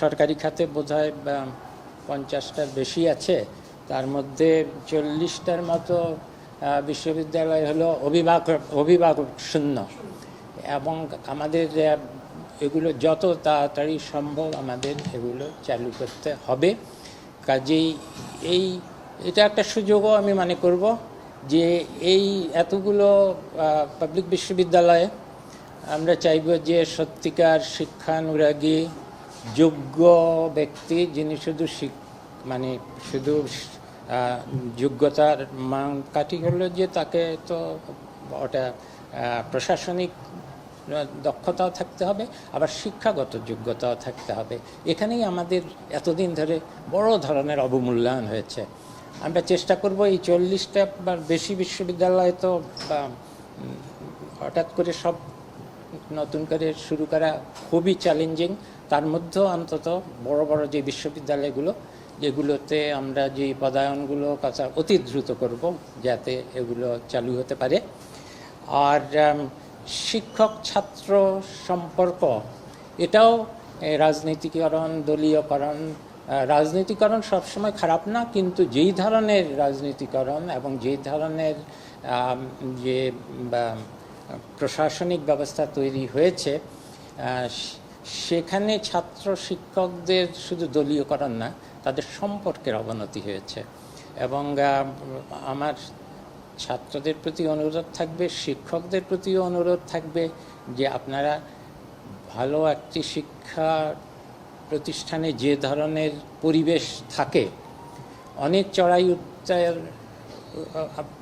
সরকারি খাতে বোধহয় পঞ্চাশটার বেশি আছে। তার মধ্যে চল্লিশটার মতো বিশ্ববিদ্যালয় হলো অভিভাবক অভিভাবক শূন্য। এবং আমাদের এগুলো যত তাড়াতাড়ি সম্ভব আমাদের এগুলো চালু করতে হবে। কাজেই এই, এটা একটা সুযোগও আমি মনে করব যে এই এতগুলো পাবলিক বিশ্ববিদ্যালয়ে আমরা চাইব যে সত্যিকার শিক্ষানুরাগী যোগ্য ব্যক্তি যিনি শুধু মানে শুধু যোগ্যতার মান কাঠি হলো যে তাকে তো ওটা প্রশাসনিক দক্ষতাও থাকতে হবে, আবার শিক্ষাগত যোগ্যতাও থাকতে হবে। এখানেই আমাদের এতদিন ধরে বড় ধরনের অবমূল্যায়ন হয়েছে। আমরা চেষ্টা করব এই চল্লিশটা বা বেশি বিশ্ববিদ্যালয় তো হঠাৎ করে সব নতুন করে শুরু করা খুবই চ্যালেঞ্জিং তার মধ্যেও অন্তত বড় বড় যে বিশ্ববিদ্যালয়গুলো, যেগুলোতে আমরা যে পদায়নগুলো কাছা অতি দ্রুত করব যাতে এগুলো চালু হতে পারে। আর শিক্ষক ছাত্র সম্পর্ক, এটাও রাজনীতিকরণ, দলীয়করণ রাজনীতিকরণ সবসময় খারাপ না, কিন্তু যেই ধরনের রাজনীতিকরণ এবং যেই ধরনের যে প্রশাসনিক ব্যবস্থা তৈরি হয়েছে সেখানে ছাত্র শিক্ষকদের শুধু দলীয় দলীয়করণ না, তাদের সম্পর্কের অবনতি হয়েছে। এবং আমার ছাত্রদের প্রতি অনুরোধ থাকবে, শিক্ষকদের প্রতিও অনুরোধ থাকবে যে আপনারা ভালো একটি শিক্ষা প্রতিষ্ঠানে যে ধরনের পরিবেশ থাকে, অনেক চড়াই উত্তার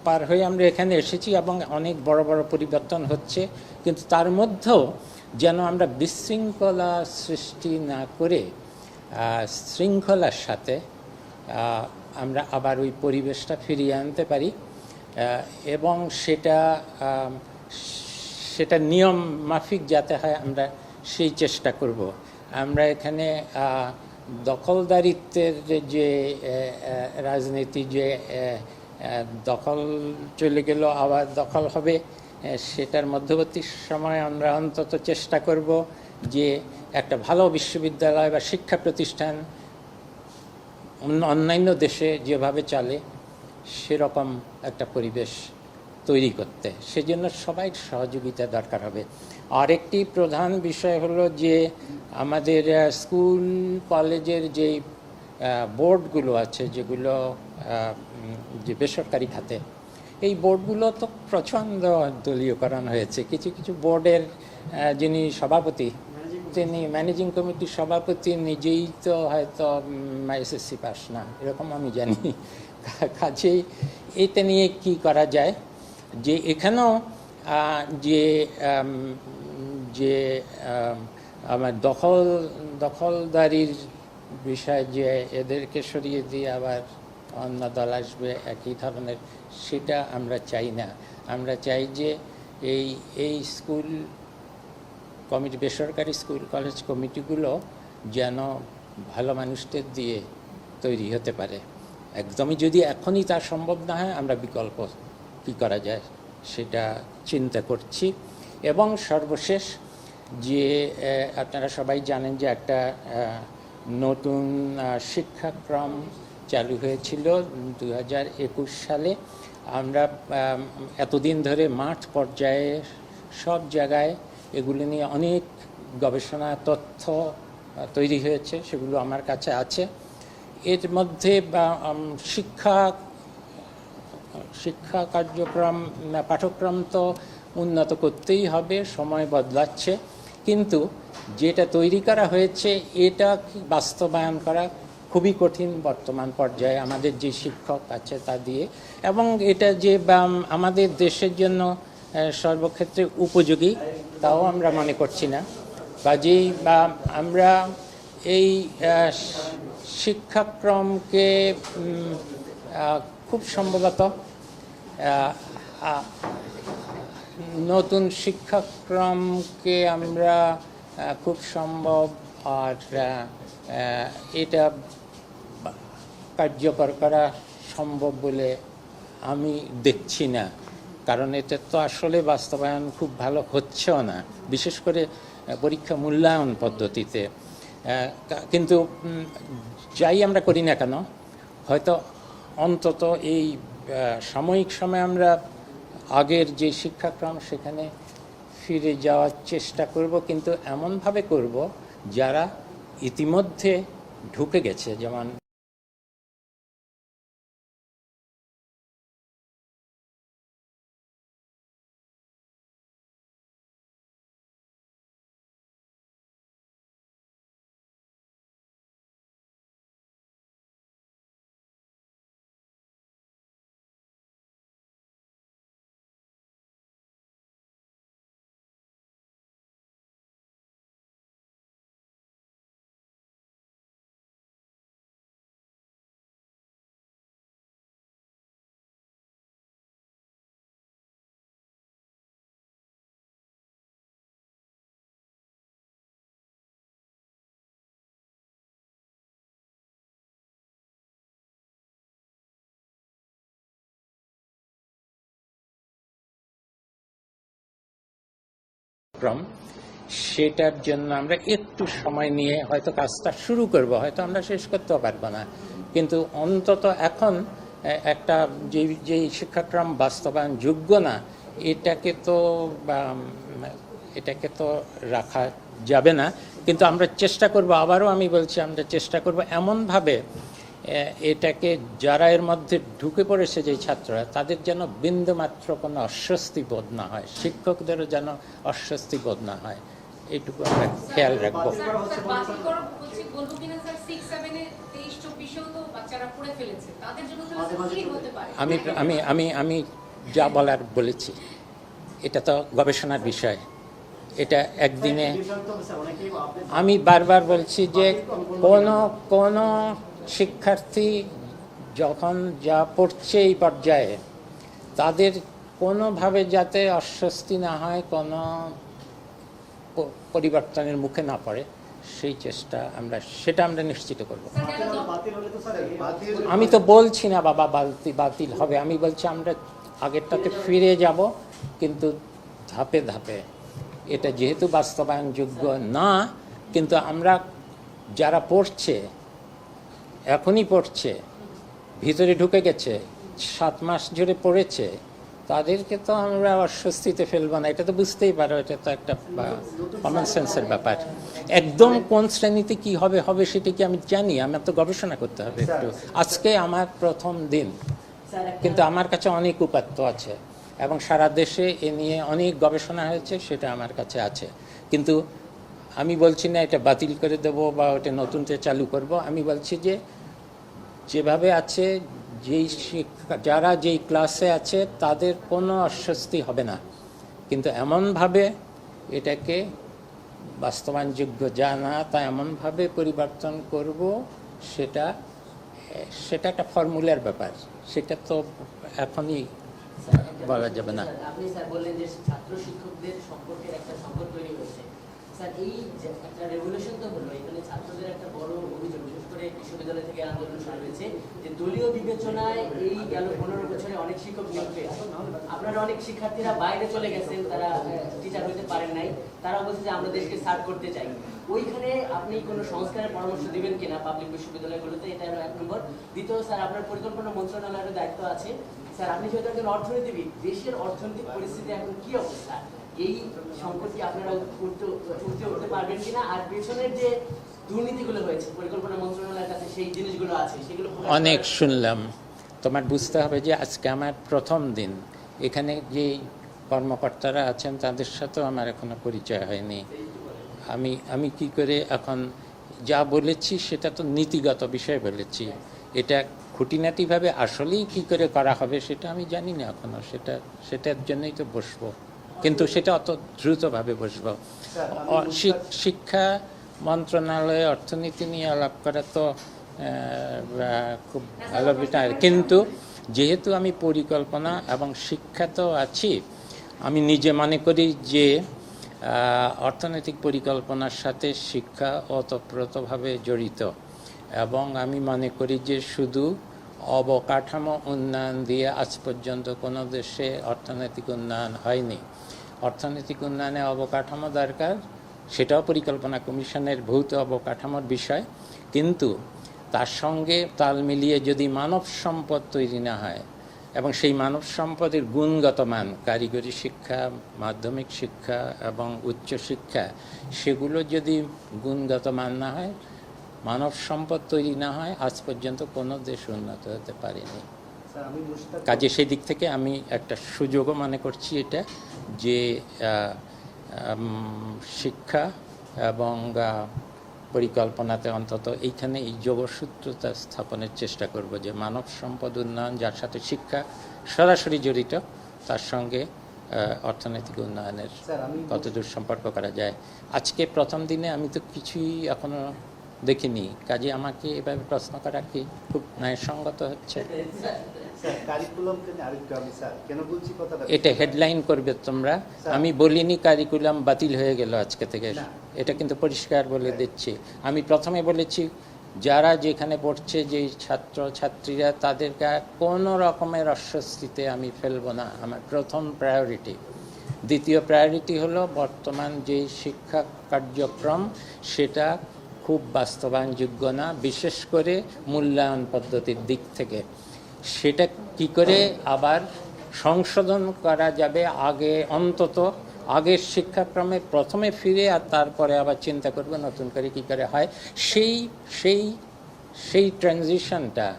পার হয়ে আমরা এখানে এসেছি এবং অনেক বড় বড় পরিবর্তন হচ্ছে। কিন্তু তার মধ্যেও যেন আমরা বিশৃঙ্খলা সৃষ্টি না করে শৃঙ্খলার সাথে আমরা আবার ওই পরিবেশটা ফিরিয়ে আনতে পারি এবং সেটা সেটা নিয়ম মাফিক যাতে হয়, আমরা সেই চেষ্টা করব। আমরা এখানে দখলদারিত্বের যে রাজনীতি যে দখল চলে গেল, আবার দখল হবে সেটার মধ্যবর্তী সময়ে আমরা অন্তত চেষ্টা করব যে একটা ভালো বিশ্ববিদ্যালয় বা শিক্ষা প্রতিষ্ঠান অন্যান্য দেশে যেভাবে চলে, সেরকম একটা পরিবেশ তৈরি করতে। সেজন্য সবাই সহযোগিতা দরকার হবে। আরেকটি প্রধান বিষয় হলো যে আমাদের স্কুল, কলেজের যেই বোর্ডগুলো আছে, যেগুলো যে বেসরকারি খাতে এই বোর্ডগুলো তো প্রচণ্ড দলীয়করণ হয়েছে। কিছু কিছু বোর্ডের যিনি সভাপতি, তিনি ম্যানেজিং কমিটির সভাপতি, নিজেই তো হয়তো এসএসসি পাস না, এরকম আমি জানি। কাজেই এটা নিয়ে কি করা যায়? যে এখানেও যে যে আমার দখল, দখলদারির বিষয় যে এদেরকে সরিয়ে দিয়ে আবার অন্য দল আসবে, একই ধরনের। সেটা আমরা চাই না। আমরা চাই যে এই এই স্কুল কমিটি, বেসরকারি স্কুল, কলেজ কমিটিগুলো যেন ভালো মানুষদের দিয়ে তৈরি হতে পারে। একদমই যদি এখনই তা সম্ভব না হয়, আমরা বিকল্প কী করা যায় সেটা চিন্তা করছি। এবং সর্বশেষ যে আপনারা সবাই জানেন যে একটা নতুন শিক্ষাক্রম চালু হয়েছিল দু হাজার একুশ সালে। আমরা এতদিন ধরে মাঠ পর্যায়ে সব জায়গায় এগুলো নিয়ে অনেক গবেষণা, তথ্য তৈরি হয়েছে, সেগুলো আমার কাছে আছে। এর মধ্যে শিক্ষা শিক্ষা কার্যক্রম পাঠ্যক্রম তো উন্নত করতেই হবে, সময় বদলাচ্ছে। কিন্তু যেটা তৈরি করা হয়েছে, এটা বাস্তবায়ন করা খুবই কঠিন বর্তমান পর্যায়ে। আমাদের যে শিক্ষক আছে তা দিয়ে এবং এটা যে আমাদের দেশের জন্য সর্বক্ষেত্রে উপযোগী, তাও আমরা মনে করছি না। বা কাজেই বা আমরা এই শিক্ষাক্রমকে খুব সম্ভবত নতুন শিক্ষাক্রমকে আমরা খুব সম্ভব আর এটা কার্যকর করা সম্ভব বলে আমি দেখছি না। কারণ এটা তো আসলে বাস্তবায়ন খুব ভালো হচ্ছেও না। বিশেষ করে পরীক্ষা মূল্যায়ন পদ্ধতিতে। কিন্তু যাই আমরা করি না কেন, হয়তো অন্তত এই সাময়িক সময় আমরা আগের যে শিক্ষাক্রম সেখানে ফিরে যাওয়ার চেষ্টা করব, কিন্তু এমনভাবে করব যারা ইতিমধ্যে ঢুকে গেছে। যেমন ক্রম সেটার জন্য আমরা একটু সময় নিয়ে হয়তো কাজটা শুরু করব, হয়তো আমরা শেষ করতেও পারব না। কিন্তু অন্তত এখন একটা যে যেই শিক্ষাক্রম বাস্তবায়ন যোগ্য না, এটাকে তো এটাকে তো রাখা যাবে না। কিন্তু আমরা চেষ্টা করব, আবারও আমি বলছি, আমরা চেষ্টা করব এমনভাবে এটাকে যারা এর মধ্যে ঢুকে পড়েছে যে ছাত্ররা তাদের যেন বিন্দুমাত্র কোনো অস্বস্তি বোধ না হয় শিক্ষকদেরও যেন অস্বস্তি বোধ না হয় এইটুকু আমরা খেয়াল রাখব। আমি আমি আমি আমি যা বলার বলেছি এটা তো গবেষণার বিষয় এটা একদিনে আমি বারবার বলছি যে কোনো? কোনো শিক্ষার্থী যখন যা পড়ছে এই পর্যায়ে, তাদের কোনোভাবে যাতে অস্বস্তি না হয়, কোনো পরিবর্তনের মুখে না পড়ে, সেই চেষ্টা আমরা, সেটা আমরা নিশ্চিত করব। আমি তো বলছি না বাবা বালতি বাতিল হবে, আমি বলছি আমরা আগেরটাতে ফিরে যাব, কিন্তু ধাপে ধাপে। এটা যেহেতু বাস্তবায়নযোগ্য না, কিন্তু আমরা যারা পড়ছে এখনই পড়ছে। ভিতরে ঢুকে গেছে। সাত মাস জুড়ে পড়েছে। তাদেরকে তো আমরা অস্বস্তিতে ফেলব না। এটা তো বুঝতেই পারো, এটা তো একটা কমন সেন্সের ব্যাপার। একদম কোন শ্রেণীতে কি হবে হবে সেটা কি আমি জানি? আমার তো গবেষণা করতে হবে একটু। আজকে আমার প্রথম দিন। কিন্তু আমার কাছে অনেক উপাত্ত আছে। এবং সারা দেশে এ নিয়ে অনেক গবেষণা হয়েছে, সেটা আমার কাছে আছে। কিন্তু আমি বলছি, না, এটা বাতিল করে দেব বা ওটা নতুনটা চালু করব। আমি বলছি যে, যেভাবে আছে, যেই যারা যেই ক্লাসে আছে, তাদের কোনো অস্বস্তি হবে না। কিন্তু এমনভাবে এটাকে বাস্তবায়নযোগ্য যা না, তা এমনভাবে পরিবর্তন করব, সেটা সেটা একটা ফর্মুলার ব্যাপার। সেটা তো এখনই বলা যাবে না। আপনি স্যার বললেন যে ছাত্র শিক্ষকদের একটা সম্পর্ক তৈরি হয়েছে। বিশ্ববিদ্যালয় আপনি কোনো সংস্কারের পরামর্শ দিবেন কিনা পাবলিক বিশ্ববিদ্যালয়গুলোতে? এটা হলো এক নম্বর। দ্বিতীয়, স্যার, আপনার পরিকল্পনা মন্ত্রণালয়ের দায়িত্ব আছে। স্যার, আপনি যেহেতু একজন অর্থনীতিবিদ, দেশের অর্থনৈতিক পরিস্থিতি এখন কি অবস্থা? এই কি আপনারা উঠতে উঠতে পারবেন কিনা? আর পেছনের যে দুর্নীতিগুলো হয়েছে, পরিকল্পনা মন্ত্রণালয়ের কাছে সেই জিনিসগুলো আছে, সেগুলো অনেক শুনলাম। তোমার বুঝতে হবে যে আজকে আমার প্রথম দিন। এখানে যে কর্মকর্তারা আছেন, তাদের সাথেও আমার এখনও পরিচয় হয়নি। আমি আমি কি করে এখন যা বলেছি, সেটা তো নীতিগত বিষয় বলেছি। এটা খুঁটিনাটিভাবে আসলেই কি করে করা হবে, সেটা আমি জানি না এখনও। সেটা, সেটার জন্যই তো বসবো। কিন্তু সেটা অত দ্রুতভাবে বসবো। শিক্ষা মন্ত্রণালয়ে অর্থনীতি নিয়ে আলাপ করা তো খুব ভালো বিষয়। কিন্তু যেহেতু আমি পরিকল্পনা এবং শিক্ষা তো আছি, আমি নিজে মনে করি যে অর্থনৈতিক পরিকল্পনার সাথে শিক্ষা ওতপ্রোতভাবে জড়িত। এবং আমি মনে করি যে শুধু অবকাঠামো উন্নয়ন দিয়ে আজ পর্যন্ত কোনো দেশে অর্থনৈতিক উন্নয়ন হয়নি। অর্থনৈতিক উন্নয়নে অবকাঠামো দরকার, সেটাও পরিকল্পনা কমিশনের ভৌত অবকাঠামোর বিষয়। কিন্তু তার সঙ্গে তাল মিলিয়ে যদি মানব সম্পদ তৈরি না হয়, এবং সেই মানব সম্পদের গুণগত মান, কারিগরি শিক্ষা, মাধ্যমিক শিক্ষা এবং উচ্চ শিক্ষা, সেগুলো যদি গুণগত মান না হয়, মানব সম্পদ তৈরি না হয়, আজ পর্যন্ত কোনো দেশ উন্নত হতে পারেনি। কাজে সেই দিক থেকে আমি একটা সুযোগও মনে করছি এটা যে শিক্ষা এবং পরিকল্পনাতে অন্তত এইখানে এই যোগসূত্রতা স্থাপনের চেষ্টা করব যে মানব সম্পদ উন্নয়ন যার সাথে শিক্ষা সরাসরি জড়িত তার সঙ্গে অর্থনৈতিক উন্নয়নের কতদূর সম্পর্ক করা যায়। আজকে প্রথম দিনে আমি তো কিছুই এখনও দেখিনি। কাজে আমাকে এভাবে প্রশ্ন করা কি খুব ন্যায়সঙ্গত হচ্ছে? এটা হেডলাইন করবে তোমরা। আমি বলিনি কারিকুলাম বাতিল হয়ে গেল আজকে থেকে। এটা কিন্তু পরিষ্কার বলে দিচ্ছি। আমি প্রথমে বলেছি যারা যেখানে পড়ছে যে ছাত্র ছাত্রীরা তাদেরকে কোনো রকমের অস্বস্তিতে আমি ফেলব না। আমার প্রথম প্রায়োরিটি দ্বিতীয় প্রায়োরিটি হলো বর্তমান যে শিক্ষা কার্যক্রম সেটা খুব বাস্তবায়নযোগ্য না বিশেষ করে মূল্যায়ন পদ্ধতির দিক থেকে। সেটা কি করে আবার সংশোধন করা যাবে আগে অন্তত আগের শিক্ষাক্রমে প্রথমে ফিরে আর তারপরে আবার চিন্তা করবে নতুন করে কী করে হয়। সেই সেই সেই ট্রানজিশনটা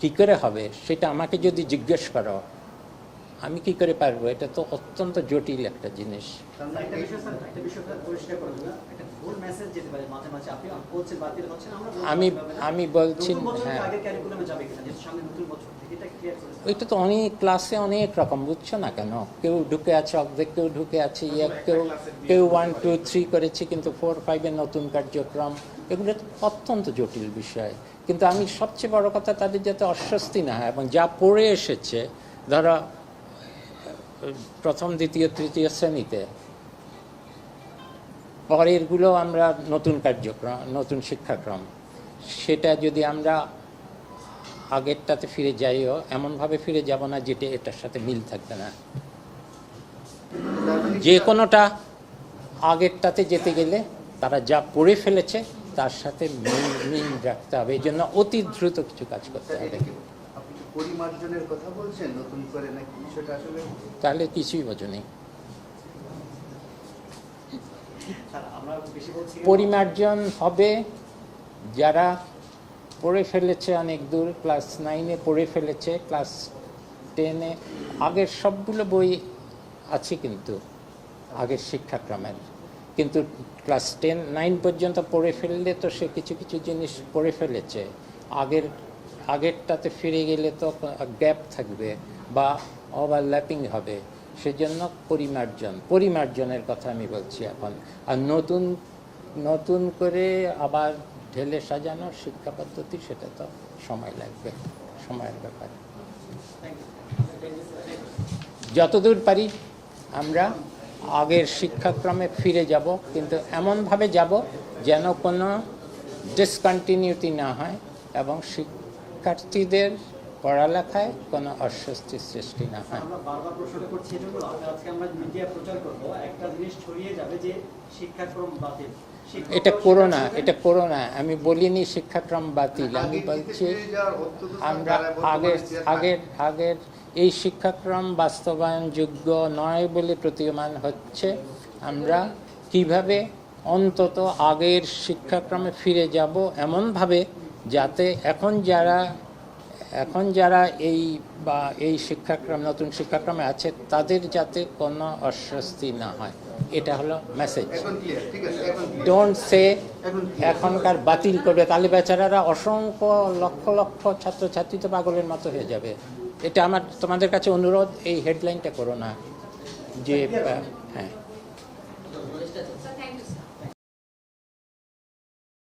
কী করে হবে সেটা আমাকে যদি জিজ্ঞেস করো আমি কি করে পারব? এটা তো অত্যন্ত জটিল একটা জিনিস। আমি- আমি বলছি, হ্যাঁ। এটা তো অনেক ক্লাসে অনেক রকম বুঝছ না কেন? কেউ ঢুকে আছে অর্ধেক কেউ ঢুকে আছে ইয়ে কেউ কেউ ওয়ান টু থ্রি করেছে। কিন্তু ফোর ফাইভের নতুন কার্যক্রম এগুলো অত্যন্ত জটিল বিষয়। কিন্তু আমি সবচেয়ে বড় কথা তাদের যাতে অস্বস্তি না হয় এবং যা পড়ে এসেছে ধরো প্রথম দ্বিতীয় তৃতীয় শ্রেণীতে পরেরগুলো আমরা নতুন কার্যক্রম নতুন শিক্ষাক্রম। সেটা যদি আমরা আগেরটাতে ফিরে যাইও এমনভাবে ফিরে যাব না যেটা এটার সাথে মিল থাকবে না। যে কোনোটা আগেরটাতে যেতে গেলে তারা যা পড়ে ফেলেছে তার সাথে মিল মিল রাখতে হবে। এই জন্য অতি দ্রুত কিছু কাজ করতে হবে। এটা কি আপনি কি পরিমার্জনের কথা বলছেন নতুন করে নাকি বিষয়টা আসলে? তাহলে কিছুই বোঝো বলছি পরিমার্জন হবে যারা পড়ে ফেলেছে অনেক দূর, ক্লাস নাইনে পড়ে ফেলেছে, ক্লাস টেনে আগের সবগুলো বই আছে কিন্তু, আগের শিক্ষাক্রমের। কিন্তু ক্লাস টেন নাইন পর্যন্ত পড়ে ফেললে তো সে কিছু কিছু জিনিস পড়ে ফেলেছে। আগের, আগেরটাতে ফিরে গেলে তো গ্যাপ থাকবে বা ওভারল্যাপিং হবে। সেজন্য পরিমার্জন, পরিমার্জনের কথা আমি বলছি এখন। আর নতুন নতুন করে আবার ঢেলে সাজানো শিক্ষা পদ্ধতি, সেটা তো সময় লাগবে, সময়ের ব্যাপার। যতদূর পারি আমরা আগের শিক্ষাক্রমে ফিরে যাব, কিন্তু এমনভাবে যাব যেন কোনো ডিসকন্টিনিউটি না হয় এবং শিক্ষার্থীদের পড়ালেখায় কোনো অস্বস্তির সৃষ্টি না হয়। শিক্ষাক্রম বাতিল। এটা করো না এটা করো না। আমি বলিনি শিক্ষাক্রম বাতিল আমি বলছি আমরা আগের আগের আগের এই শিক্ষাক্রম বাস্তবায়নযোগ্য নয় বলে প্রতীয়মান হচ্ছে। আমরা কীভাবে অন্তত আগের শিক্ষাক্রমে ফিরে যাব এমনভাবে যাতে এখন যারা এখন যারা এই বা এই শিক্ষাক্রম নতুন শিক্ষাক্রমে আছে তাদের যাতে কোনো অস্বস্তি না হয়। এটা হলো মেসেজ। ডোন্ট সে এখনকার বাতিল করবে। তাহলে বেচারারা অসংখ্য লক্ষ লক্ষ ছাত্রছাত্রী তো পাগলের মতো হয়ে যাবে। এটা আমার তোমাদের কাছে অনুরোধ এই হেডলাইনটা করো না। যে হ্যাঁ।